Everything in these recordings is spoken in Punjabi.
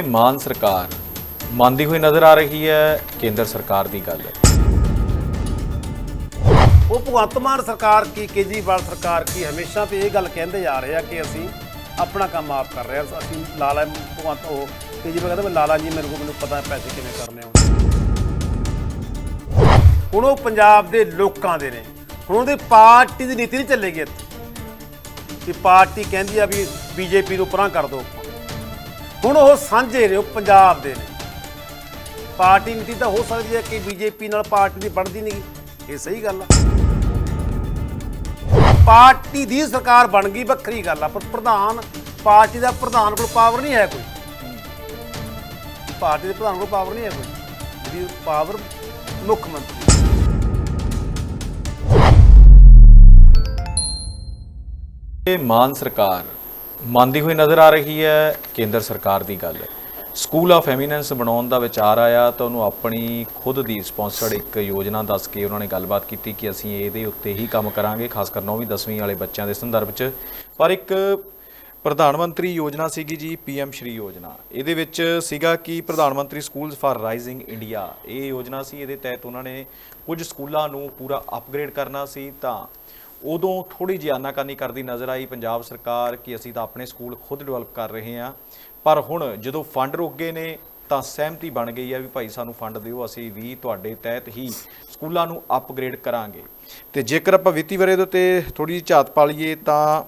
ਇਹ ਮਾਨ ਸਰਕਾਰ ਮੰਨਦੀ ਹੋਈ ਨਜ਼ਰ ਆ ਰਹੀ ਹੈ, ਕੇਂਦਰ ਸਰਕਾਰ ਦੀ ਗੱਲ ਉਹ ਭਗਵੰਤ ਮਾਨ ਸਰਕਾਰ ਕੀ, ਕੇਜਰੀਵਾਲ ਸਰਕਾਰ ਕੀ? ਹਮੇਸ਼ਾ ਤੇ ਇਹ ਗੱਲ ਕਹਿੰਦੇ ਆ ਰਹੇ ਆ ਕਿ ਅਸੀਂ ਆਪਣਾ ਕੰਮ ਆਪ ਕਰ ਰਹੇ ਆ। ਅਸੀਂ ਲਾਲਾ ਭਗਵੰਤ, ਉਹ ਕੇਜਰੀਵਾਲ ਕਹਿੰਦਾ, ਮੈਂ ਲਾਲਾ ਜੀ, ਮੇਰੇ ਕੋਲ ਮੈਨੂੰ ਪਤਾ ਪੈਸੇ ਕਿਵੇਂ ਕਰਨੇ ਆ ਹੁਣ ਉਹ ਪੰਜਾਬ ਦੇ ਲੋਕਾਂ ਦੇ ਨੇ। ਹੁਣ ਉਹਦੀ ਪਾਰਟੀ ਦੀ ਨੀਤੀ ਨਹੀਂ ਚੱਲੇਗੀ ਇੱਥੇ। ਕਿ ਪਾਰਟੀ ਕਹਿੰਦੀ ਆ ਵੀ ਬੀਜੇਪੀ ਨੂੰ ਪਰਾਂ ਕਰ ਦਿਓ। ਹੁਣ ਉਹ ਸਾਂਝੇ ਨੇ, ਉਹ ਪੰਜਾਬ ਦੇ ਨੇ। ਪਾਰਟੀ ਨੀਤੀ ਤਾਂ ਹੋ ਸਕਦੀ ਹੈ ਕਿ ਬੀਜੇਪੀ ਨਾਲ ਪਾਰਟੀ ਦੀ ਬਣਦੀ ਨਹੀਂ। ਇਹ ਸਹੀ ਗੱਲ ਆ। ਪਾਰਟੀ ਦੀ ਸਰਕਾਰ ਬਣ ਗਈ, ਵੱਖਰੀ ਗੱਲ ਆ, ਪਰ ਪ੍ਰਧਾਨ, ਪਾਰਟੀ ਦਾ ਪ੍ਰਧਾਨ ਕੋਲ ਪਾਵਰ ਨਹੀਂ ਹੈ ਕੋਈ। ਪਾਰਟੀ ਦੇ ਪ੍ਰਧਾਨ ਕੋਲ ਪਾਵਰ ਨਹੀਂ ਹੈ ਕੋਈ। ਜਿਹੜੀ ਪਾਵਰ ਮੁੱਖ ਮੰਤਰੀ। ਮਾਨ ਸਰਕਾਰ ਮੰਨਦੀ ਹੋਈ ਨਜ਼ਰ ਆ ਰਹੀ ਹੈ, ਕੇਂਦਰ ਸਰਕਾਰ ਦੀ ਗੱਲ। ਸਕੂਲ ਆਫ ਐਮੀਨੈਂਸ ਬਣਾਉਣ ਦਾ ਵਿਚਾਰ ਆਇਆ ਤਾਂ ਉਹਨੂੰ ਆਪਣੀ ਖੁਦ ਦੀ ਸਪਾਂਸਰਡ ਇੱਕ ਯੋਜਨਾ ਦੱਸ ਕੇ ਉਹਨਾਂ ਨੇ ਗੱਲਬਾਤ ਕੀਤੀ ਕਿ ਅਸੀਂ ਇਹਦੇ ਉੱਤੇ ਹੀ ਕੰਮ ਕਰਾਂਗੇ, ਖਾਸ ਕਰ 9ਵੀਂ 10ਵੀਂ ਵਾਲੇ ਬੱਚਿਆਂ ਦੇ ਸੰਦਰਭ 'ਚ। ਪਰ ਇੱਕ ਪ੍ਰਧਾਨ ਮੰਤਰੀ ਯੋਜਨਾ ਸੀਗੀ ਜੀ, ਪੀਐਮ ਸ਼੍ਰੀ ਯੋਜਨਾ। ਇਹਦੇ ਵਿੱਚ ਸੀਗਾ ਕਿ ਪ੍ਰਧਾਨ ਮੰਤਰੀ ਸਕੂਲਸ ਫਾਰ ਰਾਈਜ਼ਿੰਗ ਇੰਡੀਆ ਇਹ ਯੋਜਨਾ ਸੀ, ਇਹਦੇ ਤਹਿਤ ਉਹਨਾਂ ਨੇ ਕੁਝ ਸਕੂਲਾਂ ਨੂੰ ਪੂਰਾ ਅਪਗ੍ਰੇਡ ਕਰਨਾ ਸੀ ਤਾਂ ਉਦੋਂ ਥੋੜੀ ਜਿਹੀ ਆਨਾਕਾਨੀ ਕਰਦੀ ਨਜ਼ਰ ਆਈ। ਪੰਜਾਬ ਸਰਕਾਰ ਕਿ ਅਸੀਂ ਤਾਂ ਆਪਣੇ ਸਕੂਲ ਖੁਦ ਡਿਵੈਲਪ ਕਰ ਰਹੇ ਹਾਂ। ਪਰ ਹੁਣ ਜਦੋਂ ਫੰਡ ਰੁਕ ਗਏ ਨੇ, ਤਾਂ ਸਹਿਮਤੀ ਬਣ ਗਈ ਹੈ ਵੀ ਭਾਈ ਸਾਨੂੰ ਫੰਡ ਦਿਓ, ਅਸੀਂ ਵੀ ਤੁਹਾਡੇ ਤਹਿਤ ਹੀ ਸਕੂਲਾਂ ਨੂੰ ਅਪਗ੍ਰੇਡ ਕਰਾਂਗੇ। ਤੇ ਜੇਕਰ ਆਪਾਂ ਵਿੱਤੀ ਵਰੇ ਦੇ ਉੱਤੇ ਥੋੜੀ ਜਿਹੀ ਝਾਤ ਪਾ ਲਈਏ, ਤਾਂ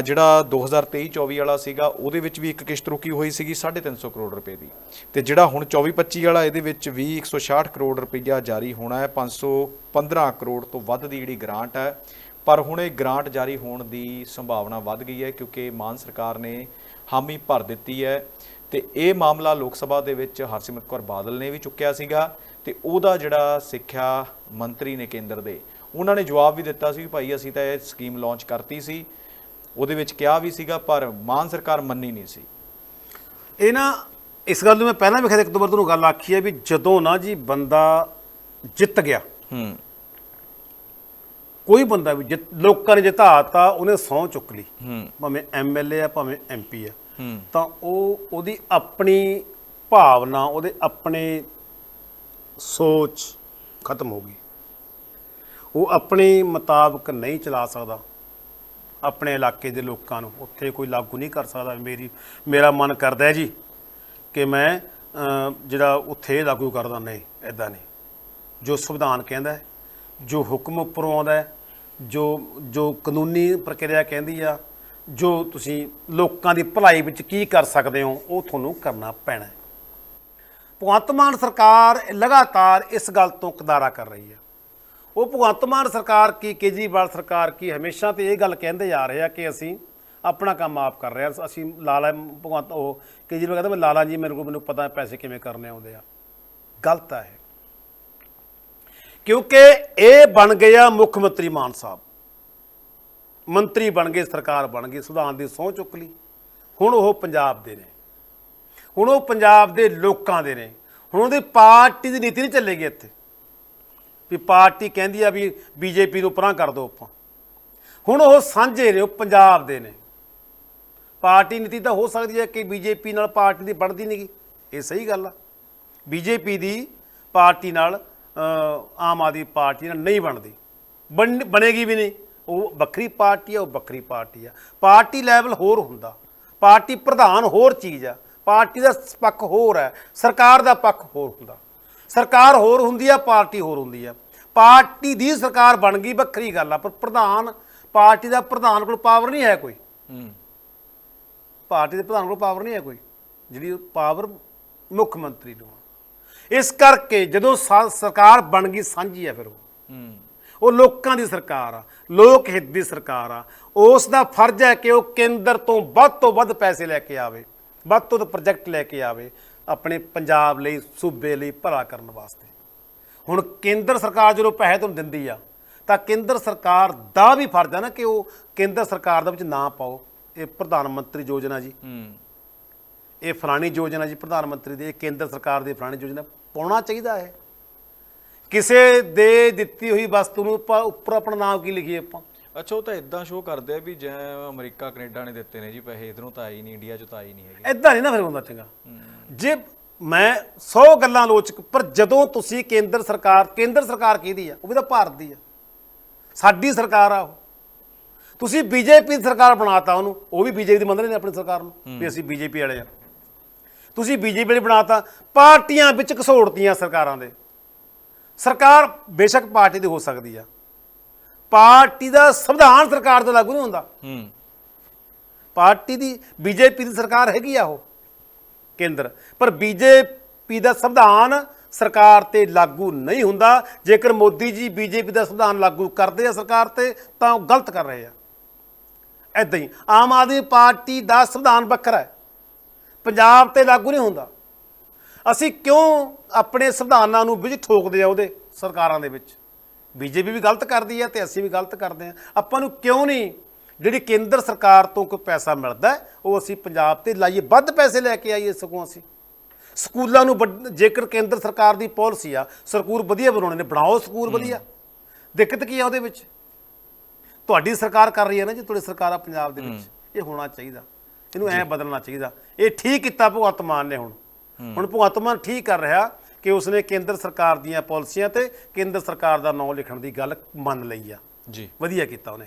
ਜਿਹੜਾ 2023-24 ਵਾਲਾ ਸੀਗਾ, ਉਹਦੇ ਵਿੱਚ ਵੀ ਇੱਕ ਕਿਸ਼ਤ ਰੁਕੀ ਹੋਈ ਸੀਗੀ 350 ਕਰੋੜ ਰੁਪਏ ਦੀ। ਤੇ ਜਿਹੜਾ ਹੁਣ 24-25 ਵਾਲਾ, ਇਹਦੇ ਵਿੱਚ ਵੀ 166 ਕਰੋੜ ਰੁਪਈਆ ਜਾਰੀ ਹੋਣਾ ਹੈ 515 ਕਰੋੜ ਤੋਂ ਵੱਧ ਦੀ ਜਿਹੜੀ ਗ੍ਰਾਂਟ ਹੈ। ਪਰ ਹੁਣ ਇਹ ਗ੍ਰਾਂਟ ਜਾਰੀ ਹੋਣ ਦੀ ਸੰਭਾਵਨਾ ਵੱਧ ਗਈ ਹੈ, ਕਿਉਂਕਿ ਮਾਨ ਸਰਕਾਰ ਨੇ ਹਾਮੀ ਭਰ ਦਿੱਤੀ ਹੈ। ਤੇ ਇਹ ਮਾਮਲਾ ਲੋਕ ਸਭਾ ਦੇ ਵਿੱਚ ਹਰਸਿਮਰਤ ਕੌਰ ਬਾਦਲ ਨੇ ਵੀ ਚੁੱਕਿਆ ਸੀਗਾ। ਤੇ ਉਹਦਾ ਜਿਹੜਾ ਸਿੱਖਿਆ ਮੰਤਰੀ ਨੇ ਕੇਂਦਰ ਦੇ, ਉਹਨਾਂ ਨੇ ਜਵਾਬ ਵੀ ਦਿੱਤਾ ਸੀ ਵੀ ਭਾਈ ਅਸੀਂ ਤਾਂ ਇਹ ਸਕੀਮ ਲਾਂਚ ਕਰਤੀ ਸੀ। ਉਹਦੇ ਵਿੱਚ ਕਿਹਾ ਵੀ ਸੀਗਾ ਪਰ ਮਾਨ ਸਰਕਾਰ ਮੰਨੀ ਨਹੀਂ ਸੀ। ਇਹ ਨਾ ਇਸ ਗੱਲ ਨੂੰ ਮੈਂ ਪਹਿਲਾਂ ਵੀ ਖਿਆ ਇੱਕ ਦੋ ਵਾਰ ਤੁਹਾਨੂੰ ਗੱਲ ਆਖੀ ਹੈ ਵੀ ਜਦੋਂ ਨਾ ਜੀ ਬੰਦਾ ਜਿੱਤ ਗਿਆ ਹੂੰ। ਕੋਈ ਬੰਦਾ ਵੀ ਜਿੱਤ ਲੋਕਾਂ ਨੇ ਜਿਤਾਤਾ ਉਹਨੇ ਸਹੁੰ ਚੁੱਕ ਲਈ। ਹੂੰ। ਭਾਵੇਂ ਐਮਐਲਏ ਆ ਭਾਵੇਂ ਐਮਪੀ ਆ। ਹੂੰ। ਤਾਂ ਉਹ ਉਹਦੀ ਆਪਣੀ ਭਾਵਨਾ ਉਹਦੇ ਆਪਣੇ ਸੋਚ ਖਤਮ ਹੋ ਗਈ। ਉਹ ਆਪਣੇ ਮੁਤਾਬਕ ਨਹੀਂ ਚਲਾ ਸਕਦਾ। ਆਪਣੇ ਇਲਾਕੇ ਦੇ ਲੋਕਾਂ ਨੂੰ। ਉੱਥੇ ਕੋਈ ਲਾਗੂ ਨਹੀਂ ਕਰ ਸਕਦਾ। ਮੇਰੀ, ਮੇਰਾ ਮਨ ਕਰਦਾ ਹੈ ਜੀ ਕਿ ਮੈਂ ਜਿਹੜਾ ਉੱਥੇ ਲਾਗੂ ਕਰਦਾ ਨਹੀਂ ਐਦਾਂ ਨਹੀਂ। ਜੋ ਸੰਵਿਧਾਨ ਕਹਿੰਦਾ ਜੋ ਹੁਕਮ ਉੱਪਰੋਂ ਆਉਂਦਾ ਜੋ ਜੋ ਕਾਨੂੰਨੀ ਪ੍ਰਕਿਰਿਆ ਕਹਿੰਦੀ ਆ, ਜੋ ਤੁਸੀਂ ਲੋਕਾਂ ਦੀ ਭਲਾਈ ਵਿੱਚ ਕੀ ਕਰ ਸਕਦੇ ਹੋ, ਉਹ ਤੁਹਾਨੂੰ ਕਰਨਾ ਪੈਣਾ ਭਗਵੰਤ ਮਾਨ ਸਰਕਾਰ ਲਗਾਤਾਰ ਇਸ ਗੱਲ ਤੋਂ ਕਿਦਾਰਾ ਕਰ ਰਹੀ ਹੈ। ਉਹ ਭਗਵੰਤ ਮਾਨ ਸਰਕਾਰ ਕੀ, ਕੇਜਰੀਵਾਲ ਸਰਕਾਰ ਕੀ, ਹਮੇਸ਼ਾ ਤੇ ਇਹ ਗੱਲ ਕਹਿੰਦੇ ਆ ਰਹੇ ਆ ਕਿ ਅਸੀਂ ਆਪਣਾ ਕੰਮ ਆਪ ਕਰ ਰਹੇ ਆ। ਅਸੀਂ ਲਾਲਾ ਭਗਵੰਤ, ਉਹ ਕੇਜਰੀਵਾਲ ਕਹਿੰਦਾ, ਮੈਂ ਲਾਲਾ ਜੀ, ਮੇਰੇ ਕੋਲ ਮੈਨੂੰ ਪਤਾ ਪੈਸੇ ਕਿਵੇਂ ਕਰਨੇ ਆਉਂਦੇ ਆ। ਗਲਤ ਆ ਇਹ। ਕਿਉਂਕਿ ਇਹ ਬਣ ਗਿਆ ਮੁੱਖ ਮੰਤਰੀ ਮਾਨ ਸਾਹਿਬ। ਮੰਤਰੀ ਬਣ ਗਏ, ਸਰਕਾਰ ਬਣ ਗਈ ਸੁਧਾਨ ਦੀ ਸਹੁੰ ਚੁੱਕ ਲਈ। ਹੁਣ ਉਹ ਪੰਜਾਬ ਦੇ ਨੇ। ਹੁਣ ਉਹ ਪੰਜਾਬ ਦੇ ਲੋਕਾਂ ਦੇ ਨੇ। ਹੁਣ ਉਹਦੀ ਪਾਰਟੀ ਦੀ ਨੀਤੀ ਨਹੀਂ ਚੱਲੇਗੀ ਇੱਥੇ। ਵੀ ਪਾਰਟੀ ਕਹਿੰਦੀ ਆ ਵੀ ਬੀਜੇਪੀ ਨੂੰ ਪਰਾਂ ਕਰ ਦਿਓ ਆਪਾਂ। ਹੁਣ ਉਹ ਸਾਂਝੇ ਨੇ, ਉਹ ਪੰਜਾਬ ਦੇ ਨੇ। ਪਾਰਟੀ ਨੀਤੀ ਤਾਂ ਹੋ ਸਕਦੀ ਹੈ ਕਿ ਬੀਜੇਪੀ ਨਾਲ ਪਾਰਟੀ ਦੀ ਬਣਦੀ ਨਹੀਂਗੀ ਇਹ ਸਹੀ ਗੱਲ ਆ। ਬੀਜੇਪੀ ਦੀ ਪਾਰਟੀ ਨਾਲ ਆਮ ਆਦਮੀ ਪਾਰਟੀ ਨਾਲ ਨਹੀਂ ਬਣਦੀ। ਬਣ- ਬਣੇਗੀ ਵੀ ਨਹੀਂ। ਉਹ ਵੱਖਰੀ ਪਾਰਟੀ ਆ, ਉਹ ਵੱਖਰੀ ਪਾਰਟੀ ਆ। ਪਾਰਟੀ ਲੈਵਲ ਹੋਰ ਹੁੰਦਾ। ਪਾਰਟੀ ਪ੍ਰਧਾਨ ਹੋਰ ਚੀਜ਼ ਆ। ਪਾਰਟੀ ਦਾ ਪੱਖ ਹੋਰ ਹੈ। ਸਰਕਾਰ ਦਾ ਪੱਖ ਹੋਰ ਹੁੰਦਾ। ਸਰਕਾਰ ਹੋਰ ਹੁੰਦੀ ਆ, ਪਾਰਟੀ ਹੋਰ ਹੁੰਦੀ ਆ। ਪਾਰਟੀ ਦੀ ਸਰਕਾਰ ਬਣ ਗਈ ਵੱਖਰੀ ਗੱਲ ਆ ਪਰ ਪ੍ਰਧਾਨ ਪਾਰਟੀ ਦਾ ਪ੍ਰਧਾਨ ਕੋਲ ਪਾਵਰ ਨਹੀਂ ਹੈ ਕੋਈ। ਹੂੰ। ਪਾਰਟੀ ਦੇ ਪ੍ਰਧਾਨ ਕੋਲ ਪਾਵਰ ਨਹੀਂ ਹੈ ਕੋਈ ਜਿਹੜੀ ਪਾਵਰ ਮੁੱਖ ਮੰਤਰੀ ਨੂੰ ਆ। ਇਸ ਕਰਕੇ ਜਦੋਂ ਸਰਕਾਰ ਬਣ ਗਈ ਸਾਂਝੀ ਆ ਫਿਰ ਉਹ। ਉਹ ਲੋਕਾਂ ਦੀ ਸਰਕਾਰ ਆ ਲੋਕ ਹਿੱਤ ਦੀ ਸਰਕਾਰ ਆ। ਉਸ ਦਾ ਫਰਜ਼ ਹੈ ਕਿ ਉਹ ਕੇਂਦਰ ਤੋਂ ਵੱਧ ਤੋਂ ਵੱਧ ਪੈਸੇ ਲੈ ਕੇ ਆਵੇ ਵੱਧ ਤੋਂ ਵੱਧ ਪ੍ਰੋਜੈਕਟ ਲੈ ਕੇ ਆਵੇ ਆਪਣੇ ਪੰਜਾਬ ਲਈ ਸੂਬੇ ਲਈ ਭਲਾ ਕਰਨ ਵਾਸਤੇ। ਹੁਣ ਕੇਂਦਰ ਸਰਕਾਰ ਜਦੋਂ ਪੈਸੇ ਤੁਹਾਨੂੰ ਦਿੰਦੀ ਆ ਤਾਂ ਕੇਂਦਰ ਸਰਕਾਰ ਦਾ ਵੀ ਫਰਜ਼ ਹੈ ਨਾ ਕਿ ਉਹ ਕੇਂਦਰ ਸਰਕਾਰ ਦੇ ਵਿੱਚ ਨਾ ਪਾਓ। ਇਹ ਪ੍ਰਧਾਨ ਮੰਤਰੀ ਯੋਜਨਾ ਜੀ। ਹੂੰ। ਇਹ ਫਲਾਣੀ ਯੋਜਨਾ ਜੀ ਪ੍ਰਧਾਨ ਮੰਤਰੀ ਦੀ ਇਹ ਕੇਂਦਰ ਸਰਕਾਰ ਦੀ ਫਲਾਣੀ ਯੋਜਨਾ ਪਾਉਣਾ ਚਾਹੀਦਾ ਹੈ। ਕਿਸੇ ਦੇ ਦਿੱਤੀ ਹੋਈ ਵਸਤੂ ਨੂੰ ਆਪਾਂ ਉੱਪਰ ਆਪਣਾ ਨਾਮ ਕੀ ਲਿਖੀਏ ਆਪਾਂ? ਅੱਛਾ ਉਹ ਤਾਂ ਇਦਾਂ ਸ਼ੋਅ ਕਰਦੇ ਆ ਵੀ ਜਿਵੇਂ ਅਮਰੀਕਾ ਕੈਨੇਡਾ ਨੇ ਦਿੱਤੇ ਨੇ ਜੀ ਪੈਸੇ ਇਧਰੋਂ ਤਾਂ ਆਈ ਨਹੀਂ ਇੰਡੀਆ 'ਚ ਤਾਂ ਆਈ ਨਹੀਂ ਹੈਗੇ। ਐਦਾਂ ਨਹੀਂ ਨਾ ਫਿਰ ਹੁੰਦਾ ਚੰਗਾ। ਜੇ ਮੈਂ 100 ਗੱਲਾਂ ਲੋਚਕ ਪਰ ਜਦੋਂ ਤੁਸੀਂ ਕੇਂਦਰ ਸਰਕਾਰ ਕੇਂਦਰ ਸਰਕਾਰ ਕਿਹਦੀ ਆ? ਉਹ ਵੀ ਤਾਂ ਭਾਰਤ ਦੀ ਆ। ਸਾਡੀ ਸਰਕਾਰ ਆ ਉਹ। ਤੁਸੀਂ ਬੀਜੇਪੀ ਦੀ ਸਰਕਾਰ ਬਣਾਤਾ ਉਹਨੂੰ ਉਹ ਵੀ ਬੀਜੇਪੀ ਦੀ ਮੰਨਦੇ ਨੇ ਆਪਣੀ ਸਰਕਾਰ ਨੂੰ ਵੀ ਅਸੀਂ ਬੀਜੇਪੀ ਵਾਲੇ ਆ। ਤੁਸੀਂ ਬੀਜੇਪੀ ਵਾਲੇ ਬਣਾਤਾ ਪਾਰਟੀਆਂ ਵਿੱਚ ਘਸੋੜਤੀਆਂ ਸਰਕਾਰਾਂ ਦੇ। ਸਰਕਾਰ ਬੇਸ਼ੱਕ ਪਾਰਟੀ ਦੀ ਹੋ ਸਕਦੀ ਆ। ਪਾਰਟੀ ਦਾ ਸੰਵਿਧਾਨ ਸਰਕਾਰ ਤੋਂ ਲਾਗੂ ਨਹੀਂ ਹੁੰਦਾ। ਹੂੰ। ਪਾਰਟੀ ਦੀ ਬੀਜੇਪੀ ਦੀ ਸਰਕਾਰ ਹੈਗੀ ਆ ਉਹ। ਕੇਂਦਰ। ਪਰ ਬੀਜੇਪੀ ਦਾ ਸੰਵਿਧਾਨ ਸਰਕਾਰ ਤੇ ਲਾਗੂ ਨਹੀਂ ਹੁੰਦਾ। ਜੇਕਰ ਮੋਦੀ ਜੀ ਬੀਜੇਪੀ ਦਾ ਸੰਵਿਧਾਨ ਲਾਗੂ ਕਰਦੇ ਆ ਸਰਕਾਰ ਤੇ, ਤਾਂ ਉਹ ਗਲਤ ਕਰ ਰਹੇ ਆ। ਐਦਾਂ ਹੀ ਆਮ ਆਦਮੀ ਪਾਰਟੀ ਦਾ ਸੰਵਿਧਾਨ ਵੱਖਰਾ ਹੈ। ਪੰਜਾਬ ਤੇ ਲਾਗੂ ਨਹੀਂ ਹੁੰਦਾ। ਅਸੀਂ ਕਿਉਂ ਆਪਣੇ ਸੰਵਿਧਾਨਾਂ ਨੂੰ ਵਿੱਚ ਠੋਕਦੇ ਆ ਉਹਦੇ ਸਰਕਾਰਾਂ ਦੇ ਵਿੱਚ? ਬੀਜੇਪੀ ਵੀ ਗਲਤ ਕਰਦੀ ਹੈ ਤੇ ਅਸੀਂ ਵੀ ਗਲਤ ਕਰਦੇ ਆ। ਆਪਾਂ ਨੂੰ ਕਿਉਂ ਨਹੀਂ ਜਿਹੜੀ ਕੇਂਦਰ ਸਰਕਾਰ ਤੋਂ ਕੋਈ ਪੈਸਾ ਮਿਲਦਾ ਉਹ ਅਸੀਂ ਪੰਜਾਬ ਤੇ ਲਾਈਏ। ਵੱਧ ਪੈਸੇ ਲੈ ਕੇ ਆਈਏ ਸਗੋਂ ਅਸੀਂ। ਸਕੂਲਾਂ ਨੂੰ ਜੇਕਰ ਕੇਂਦਰ ਸਰਕਾਰ ਦੀ ਪਾਲਿਸੀ ਆ ਸਕੂਲ ਵਧੀਆ ਬਣਾਉਣੇ ਨੇ ਬਣਾਓ ਸਕੂਲ ਵਧੀਆ। ਦਿੱਕਤ ਕੀ ਆ ਉਹਦੇ ਵਿੱਚ? ਤੁਹਾਡੀ ਸਰਕਾਰ ਕਰ ਰਹੀ ਹੈ ਨਾ ਜੀ ਤੁਹਾਡੀ ਸਰਕਾਰ ਆ ਪੰਜਾਬ ਦੇ ਵਿੱਚ। ਇਹ ਹੋਣਾ ਚਾਹੀਦਾ। ਇਹਨੂੰ ਐ ਬਦਲਣਾ ਚਾਹੀਦਾ। ਇਹ ਠੀਕ ਕੀਤਾ ਭਗਵੰਤ ਮਾਨ ਨੇ ਹੁਣ। ਹੁਣ ਭਗਵੰਤ ਮਾਨ ਠੀਕ ਕਰ ਰਿਹਾ ਕਿ ਉਸਨੇ ਕੇਂਦਰ ਸਰਕਾਰ ਦੀਆਂ ਪਾਲਿਸੀਆਂ ਤੇ ਕੇਂਦਰ ਸਰਕਾਰ ਦਾ ਨਾਮ ਲਿਖਣ ਦੀ ਗੱਲ ਮੰਨ ਲਈ ਆ। ਜੀ। ਵਧੀਆ ਕੀਤਾ ਉਹਨੇ